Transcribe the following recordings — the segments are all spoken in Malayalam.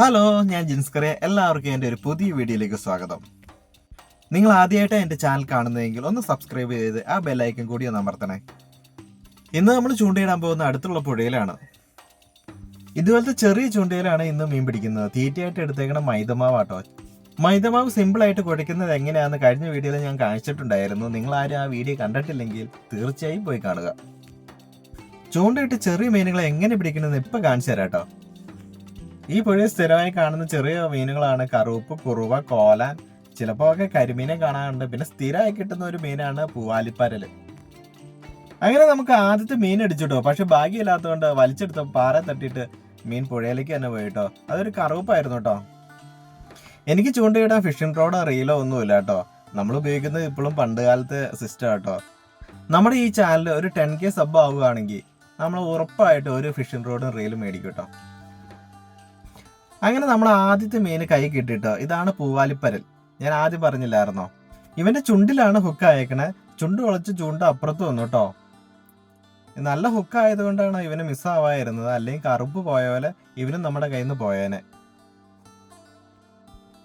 ഹലോ ഞാൻ ജിൻസ്കറിയ. എല്ലാവർക്കും എന്റെ ഒരു പുതിയ വീഡിയോയിലേക്ക് സ്വാഗതം. നിങ്ങൾ ആദ്യമായിട്ട് എന്റെ ചാനൽ കാണുന്നതെങ്കിൽ ഒന്ന് സബ്സ്ക്രൈബ് ചെയ്ത് ആ ബെല്ലൈക്കൻ കൂടി ഒന്ന് അമർത്തണേ. ഇന്ന് നമ്മൾ ചൂണ്ടയിടാൻ പോകുന്ന അടുത്തുള്ള പുഴയിലാണ്. ഇതുപോലത്തെ ചെറിയ ചൂണ്ടയിലാണ് ഇന്ന് മീൻ പിടിക്കുന്നത്. തീറ്റയായിട്ട് എടുത്തേക്കണ മൈദമാവാട്ടോ. മൈദമാവ് സിമ്പിളായിട്ട് കുഴയ്ക്കുന്നത് എങ്ങനെയാണെന്ന് കഴിഞ്ഞ വീഡിയോയിൽ ഞാൻ കാണിച്ചിട്ടുണ്ടായിരുന്നു. നിങ്ങൾ ആരും ആ വീഡിയോ കണ്ടിട്ടില്ലെങ്കിൽ തീർച്ചയായും പോയി കാണുക. ചൂണ്ടയിട്ട് ചെറിയ മീനുകളെ എങ്ങനെ പിടിക്കണമെന്ന് ഇപ്പം കാണിച്ചു തരാം കേട്ടോ ഈ പുഴയിൽ സ്ഥിരമായി കാണുന്ന ചെറിയ മീനുകളാണ് കറുപ്പ് കുറുവ കോല ചിലപ്പോ ഒക്കെ കരിമീനെ കാണാറുണ്ട്. പിന്നെ സ്ഥിരമായി കിട്ടുന്ന ഒരു മീനാണ് പൂവാലിപ്പരൽ. അങ്ങനെ നമുക്ക് ആദ്യത്തെ മീൻ അടിച്ചിട്ടോ പക്ഷെ ഭാഗ്യമില്ലാത്തതുകൊണ്ട് വലിച്ചെടുത്ത പാറ തട്ടിയിട്ട് മീൻ പുഴയിലേക്ക് തന്നെ പോയിട്ടോ. അതൊരു കറുപ്പായിരുന്നു കേട്ടോ എനിക്ക് ചൂണ്ടയിടാൻ ഫിഷിംഗ് റോഡോ റീലോ ഒന്നുമില്ല കേട്ടോ നമ്മൾ ഉപയോഗിക്കുന്നത് ഇപ്പോഴും പണ്ട് കാലത്തെ സിസ്റ്റം കേട്ടോ നമ്മുടെ ഈ ചാനൽ ഒരു ടെൻ കെ സബ് ആവുകയാണെങ്കിൽ നമ്മൾ ഉറപ്പായിട്ട് ഒരു ഫിഷിംഗ് റോഡും റീലും മേടിക്കും കേട്ടോ അങ്ങനെ നമ്മൾ ആദ്യത്തെ മീന് കൈ കിട്ടിട്ടോ? ഇതാണ് പൂവാലിപ്പരൽ. ഞാൻ ആദ്യം പറഞ്ഞില്ലായിരുന്നോ? ഇവന്റെ ചുണ്ടിലാണ് ഹുക്ക് അയക്കണേ ചുണ്ട് വളച്ച് ചൂണ്ട അപ്പുറത്ത് വന്നു കേട്ടോ നല്ല ഹുക്ക് ആയതുകൊണ്ടാണ് ഇവന് മിസ്സാവായിരുന്നത് അല്ലെങ്കിൽ കറുപ്പ് പോയ പോലെ ഇവനും നമ്മുടെ കയ്യിൽ നിന്ന് പോയേനെ.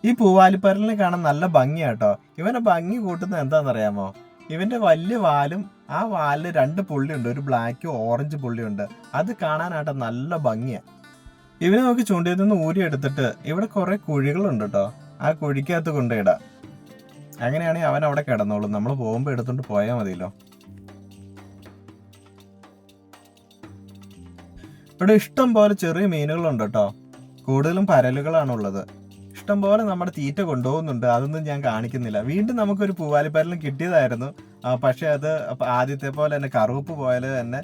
ഈ പൂവാലിപ്പരലിനെ കാണാൻ നല്ല ഭംഗിയാട്ടോ ഇവനെ ഭംഗി കൂട്ടുന്നത് എന്താണെന്നറിയാമോ? ഇവന്റെ വലിയ വാലും ആ വാലിൽ രണ്ട് പുള്ളിയുണ്ട്. ഒരു ബ്ലാക്കും ഓറഞ്ച് പുള്ളിയുണ്ട്. അത് കാണാനായിട്ട് നല്ല ഭംഗിയാണ് ഇവനെ നമുക്ക് ചൂണ്ടയിൽ നിന്ന് ഊരി എടുത്തിട്ട് ഇവിടെ കുറെ കുഴികളുണ്ട് കേട്ടോ ആ കുഴിക്കകത്ത് കൊണ്ടിടാം അങ്ങനെയാണെങ്കിൽ അവൻ അവിടെ കിടന്നോളും. നമ്മൾ പോകുമ്പോൾ എടുത്തോണ്ട് പോയാൽ മതിയല്ലോ. ഇവിടെ ഇഷ്ടം പോലെ ചെറിയ മീനുകളുണ്ട് കേട്ടോ കൂടുതലും പരലുകളാണുള്ളത്. ഇഷ്ടം പോലെ നമ്മുടെ തീറ്റ കൊണ്ടുപോകുന്നുണ്ട്. അതൊന്നും ഞാൻ കാണിക്കുന്നില്ല. വീണ്ടും നമുക്കൊരു പൂവാലിപ്പരലും കിട്ടിയതായിരുന്നു. പക്ഷെ അത് ആദ്യത്തെ പോലെ തന്നെ കറുപ്പ് പോയാൽ തന്നെ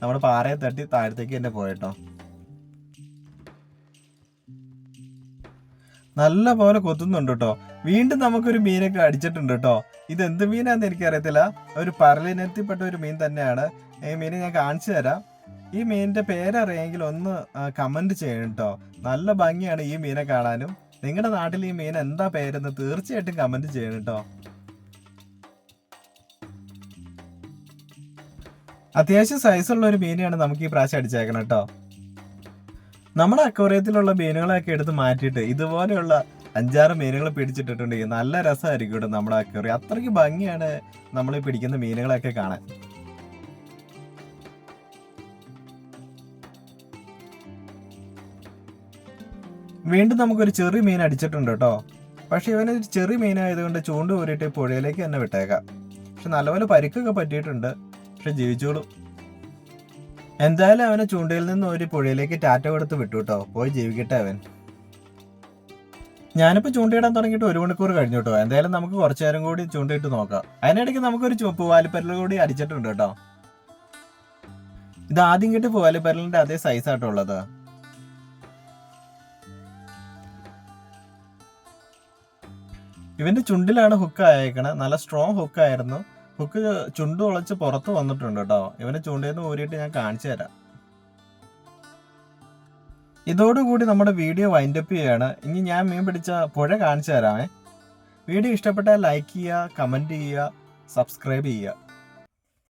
നമ്മുടെ പാറയെ തട്ടി താഴത്തേക്ക് തന്നെ പോയിട്ടോ നല്ല പോലെ കൊത്തുന്നുണ്ട് കേട്ടോ. വീണ്ടും നമുക്കൊരു മീനൊക്കെ അടിച്ചിട്ടുണ്ട് കേട്ടോ. ഇത് എന്ത് മീനാന്ന് എനിക്കറിയത്തില്ല. ഒരു പരലിനത്തിൽപ്പെട്ട ഒരു മീൻ തന്നെയാണ്. ഈ മീനെ ഞാൻ കാണിച്ചു തരാം. ഈ മീനിന്റെ പേരറിയെങ്കിൽ ഒന്ന് കമന്റ് ചെയ്യണം കേട്ടോ. നല്ല ഭംഗിയാണ് ഈ മീനെ കാണാനും. നിങ്ങളുടെ നാട്ടിൽ ഈ മീൻ എന്താ പേരെന്ന് തീർച്ചയായിട്ടും കമന്റ് ചെയ്യണം കേട്ടോ. അത്യാവശ്യം സൈസുള്ള ഒരു മീനെയാണ് നമുക്ക് ഈ പ്രാവശ്യം അടിച്ചേക്കണം കേട്ടോ. നമ്മുടെ അക്വറിയത്തിലുള്ള മീനുകളൊക്കെ എടുത്ത് മാറ്റിയിട്ട് ഇതുപോലെയുള്ള അഞ്ചാറ് മീനുകൾ പിടിച്ചിട്ടിട്ടുണ്ടെങ്കിൽ നല്ല രസമായിരിക്കും കേട്ടോ നമ്മുടെ അക്വറിയം. അത്രയ്ക്ക് ഭംഗിയാണ് നമ്മൾ പിടിക്കുന്ന മീനുകളൊക്കെ കാണാൻ. വീണ്ടും നമുക്കൊരു ചെറിയ മീൻ അടിച്ചിട്ടുണ്ട് കേട്ടോ. പക്ഷെ ഇവനൊരു ചെറിയ മീനായതുകൊണ്ട് ചൂണ്ട് കോരിയിട്ട് പുഴയിലേക്ക് തന്നെ വിട്ടേക്കാം. പക്ഷെ നല്ലപോലെ പരിക്കൊക്കെ പറ്റിയിട്ടുണ്ട്. പക്ഷെ ജീവിച്ചോളും. എന്തായാലും അവനെ ചൂണ്ടയിൽ നിന്ന് ഒരു പുഴയിലേക്ക് ടാറ്റ കൊടുത്ത് വിട്ടു കേട്ടോ പോയി ജീവിക്കട്ടെ അവൻ. ഞാനിപ്പോ ചൂണ്ടയിടാൻ തുടങ്ങിയിട്ട് ഒരു മണിക്കൂർ കഴിഞ്ഞു കേട്ടോ. എന്തായാലും നമുക്ക് കുറച്ചു നേരം കൂടി ചൂണ്ടയിട്ട് നോക്കാം. അതിനിടയ്ക്ക് നമുക്കൊരു ചുവപ്പ് പൂവാലിപ്പരൽ കൂടി അടിച്ചിട്ടുണ്ട് കേട്ടോ. ഇത് ആദ്യം കിട്ടിയ പൂവാലിപ്പരലിന്റെ അതേ സൈസ് ആട്ടോ ഉള്ളത്. ഇവന്റെ ചുണ്ടിലാണ് ഹുക്ക് അയക്കണത് നല്ല സ്ട്രോങ് ഹുക്ക് ആയിരുന്നു. ഹുക്ക് ചുണ്ട് ഉളച്ച് പുറത്ത് വന്നിട്ടുണ്ട് കേട്ടോ. ഇവനെ ചൂണ്ടയിൽ നിന്ന് ഊരിയിട്ട് ഞാൻ കാണിച്ചു തരാം. ഇതോടുകൂടി നമ്മുടെ വീഡിയോ വൈൻഡപ്പ് ചെയ്യാണ് ഇനി ഞാൻ മീൻ പിടിച്ച പുഴ കാണിച്ചു തരാമേ. വീഡിയോ ഇഷ്ടപ്പെട്ടാൽ ലൈക്ക് ചെയ്യുക കമന്റ് ചെയ്യുക സബ്സ്ക്രൈബ് ചെയ്യുക.